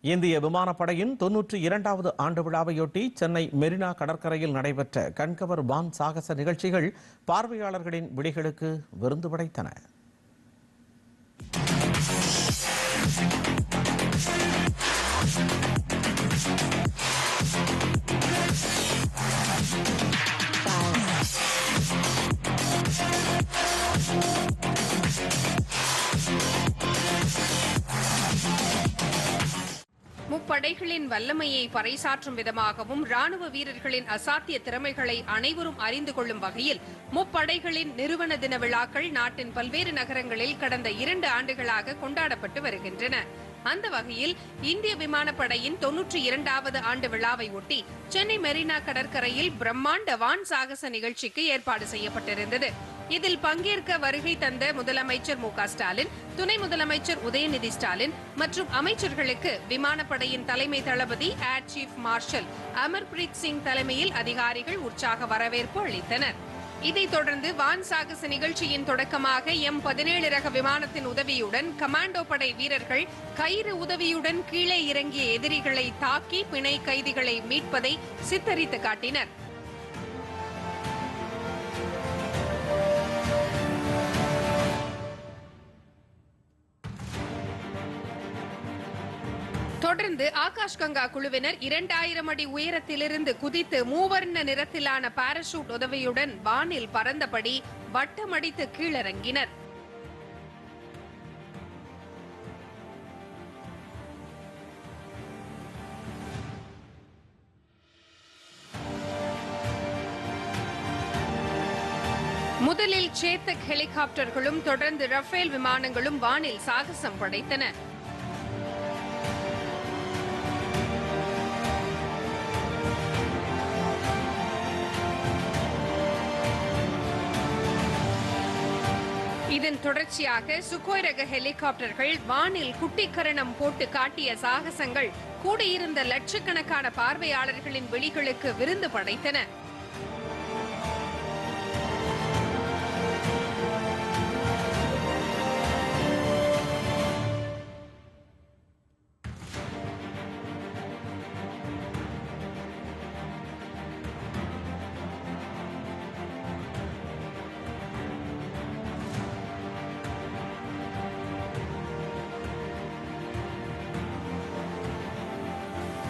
இந்திய விமானப்படையின் தொன்னூற்றி இரண்டாவது ஆண்டு விழாவையொட்டி சென்னை மெரினா கடற்கரையில் நடைபெற்ற கண்கவர் வான் சாகச நிகழ்ச்சிகள் பார்வையாளர்களின் விழிகளுக்கு விருந்து படைத்தன. படைகளின் வல்லமையை பறைசாற்றும் விதமாகவும் ராணுவ வீரர்களின் அசாத்திய திறமைகளை அனைவரும் அறிந்து கொள்ளும் வகையில் முப்படைகளின் நிறுவன தின விழாக்கள் நாட்டின் பல்வேறு நகரங்களில் கடந்த இரண்டு ஆண்டுகளாக கொண்டாடப்பட்டு வருகின்றன. அந்த வகையில் இந்திய விமானப்படையின் தொன்னூற்றி இரண்டாவது ஆண்டு விழாவை ஒட்டி சென்னை மெரினா கடற்கரையில் பிரம்மாண்ட வான் சாகச நிகழ்ச்சிக்கு ஏற்பாடு செய்யப்பட்டிருந்தது. இதில் பங்கேற்க வருகை தந்த முதலமைச்சர் மு ஸ்டாலின் துணை முதலமைச்சர் உதயநிதி ஸ்டாலின் மற்றும் அமைச்சர்களுக்கு விமானப்படையின் தலைமை தளபதி air chief marshal Amarpreet Singh தலைமையில் அதிகாரிகள் உற்சாக வரவேற்பு அளித்தனர். இதைத் தொடர்ந்து வான் சாகச நிகழ்ச்சியின் தொடக்கமாக எம் பதினேழு ரக விமானத்தின் உதவியுடன் கமாண்டோ படை வீரர்கள் கயிறு உதவியுடன் கீழே இறங்கிய எதிரிகளை தாக்கி பிணை கைதிகளை மீட்பதை சித்தரித்து காட்டினர். தொடர்ந்து ஆகாஷ் கங்கா குழுவினர் இரண்டாயிரம் அடி உயரத்திலிருந்து குதித்து மூவர்ண நிறத்திலான பாராசூட் உதவியுடன் வானில் பறந்தபடி வட்டமடித்து கீழிறங்கினர். முதலில் சேத்தக் ஹெலிகாப்டர்களும் தொடர்ந்து ரஃபேல் விமானங்களும் வானில் சாகசம் படைத்தன. இதன் தொடர்ச்சியாக சுகோய் ரக ஹெலிகாப்டர்கள் வானில் குட்டிக்கரணம் போட்டு காட்டிய சாகசங்கள் கூடியிருந்த லட்சக்கணக்கான பார்வையாளர்களின் விழிகளுக்கு விருந்து படைத்தன.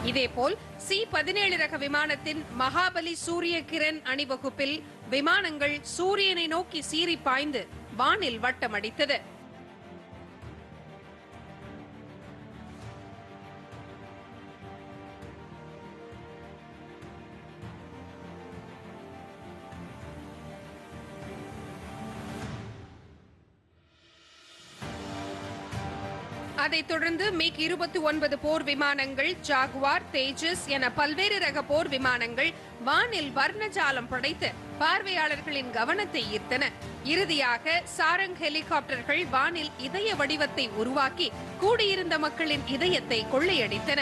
இதேபோல் சி பதினேழு ரக விமானத்தின் மகாபலி சூரிய கிரண் அணிவகுப்பில் விமானங்கள் சூரியனை நோக்கி சீறி பாய்ந்து வானில் வட்டமடித்தது. அதைத் தொடர்ந்து மிக் இருபத்தி ஒன்பது போர் விமானங்கள் ஜாகுவார் தேஜஸ் என பல்வேறு ரக போர் விமானங்கள் வானில் வர்ணஜாலம் படைத்து பார்வையாளர்களின் கவனத்தை ஈர்த்தன. இறுதியாக சாரங் ஹெலிகாப்டர்கள் வானில் இதய வடிவத்தை உருவாக்கி கூடியிருந்த மக்களின் இதயத்தை கொள்ளையடித்தன.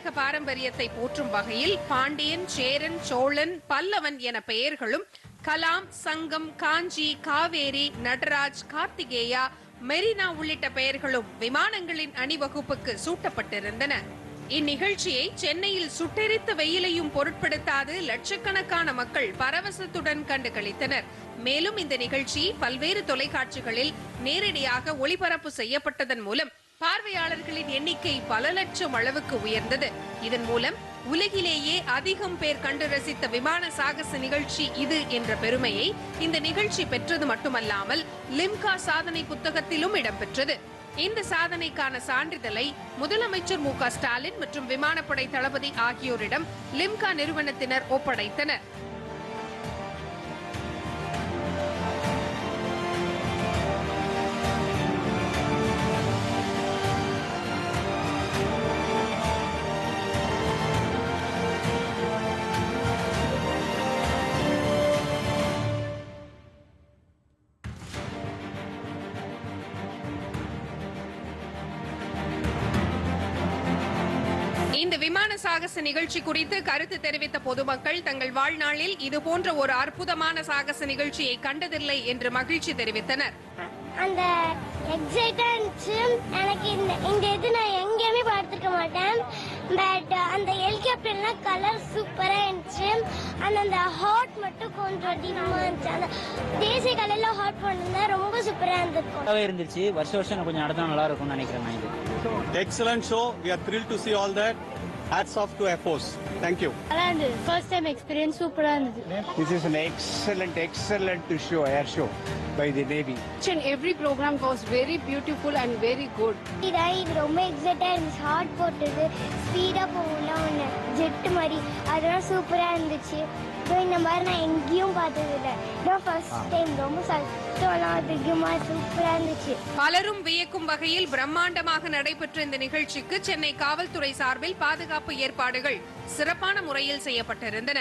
தமிழக பாரம்பரியத்தை போற்றும் வகையில் பாண்டியன் சேரன் சோழன் பல்லவன் என பெயர்களும் கலாம் சங்கம் காஞ்சி காவேரி நடராஜ் கார்த்திகேயா மெரினா உள்ளிட்ட பெயர்களும் விமானங்களின் அணிவகுப்புக்கு சூட்டப்பட்டிருந்தன. இந்நிகழ்ச்சியை சென்னையில் சுட்டெரித்த வெயிலையும் பொருட்படுத்தாது லட்சக்கணக்கான மக்கள் பரவசத்துடன் கண்டு களித்தனர் மேலும் இந்த நிகழ்ச்சி பல்வேறு தொலைக்காட்சிகளில் நேரடியாக ஒளிபரப்பு செய்யப்பட்டதன் மூலம் பார்வையாளர்களின் எண்ணிக்கை பல லட்சம் அளவுக்கு உயர்ந்தது. இதன் மூலம் உலகிலேயே அதிகம் பேர் கண்டு ரசித்த விமான சாகச நிகழ்ச்சி இது என்ற பெருமையை இந்த நிகழ்ச்சி பெற்றது மட்டுமல்லாமல் லிம்கா சாதனை புத்தகத்திலும் இடம்பெற்றது. இந்த சாதனைக்கான சான்றிதழை முதலமைச்சர் மு க ஸ்டாலின் மற்றும் விமானப்படை தளபதி ஆகியோரிடம் லிம்கா நிறுவனத்தினர் ஒப்படைத்தனர். இந்த விமான சாகச நிகழ்ச்சி குறித்து கருத்து தெரிவித்த பொதுமக்கள் தங்கள் வாழ்நாளில் இதுபோன்ற ஒரு அற்புதமான சாகச நிகழ்ச்சியை கண்டதில்லை என்று மகிழ்ச்சி தெரிவித்தனர். அந்த எக்ஸைட்டா இருந்துச்சு எனக்கு இந்த இந்த இது நான் எங்கேயுமே பார்த்துருக்க மாட்டேன். பட் அந்த ஹெலிகாப்டர்லாம் கலர் சூப்பராக இருந்துச்சு. அந்த அந்த ஹாட் மட்டும் கொஞ்சம் அதிகமாக இருந்துச்சு. அந்த தேசிய கலர்ல ஹாட் பண்ணிருந்தா ரொம்ப நல்லாவே இருந்துச்சு. வருஷ வருஷம் கொஞ்சம் நடத்தினா நல்லா இருக்கும்னு நினைக்கிறேன் நான் இது. Show. We are thrilled to see all that. Hats off to Air Force. Thank you. நல்லா இருந்தது ஃபர்ஸ்ட் டைம் எக்ஸ்பீரியன்ஸ் சூப்பரா இருந்தது. This is an excellent, excellent show, air show by the Navy. Each and every program was very beautiful and very good. இது ரொம்ப எக்ஸைட்டா இருந்துச்சு. Hot போட்டது speedo போகும்ல ஒன்று jet மாதிரி. அதெல்லாம் சூப்பரா இருந்துச்சு. இந்த மாதிரி நான் எங்கேயும் பார்த்தது இல்லை ஃபர்ஸ்ட் டைம் ரொம்ப சத்தம்லாம் அதிகமா சூப்பரா இருந்துச்சு. பலரும் வியக்கும் வகையில் பிரம்மாண்டமாக நடைபெற்ற இந்த நிகழ்ச்சிக்கு சென்னை காவல்துறை சார்பில் பாதுகாப்பு ஏற்பாடுகள் சிறப்பான முறையில் செய்யப்பட்டிருந்தன.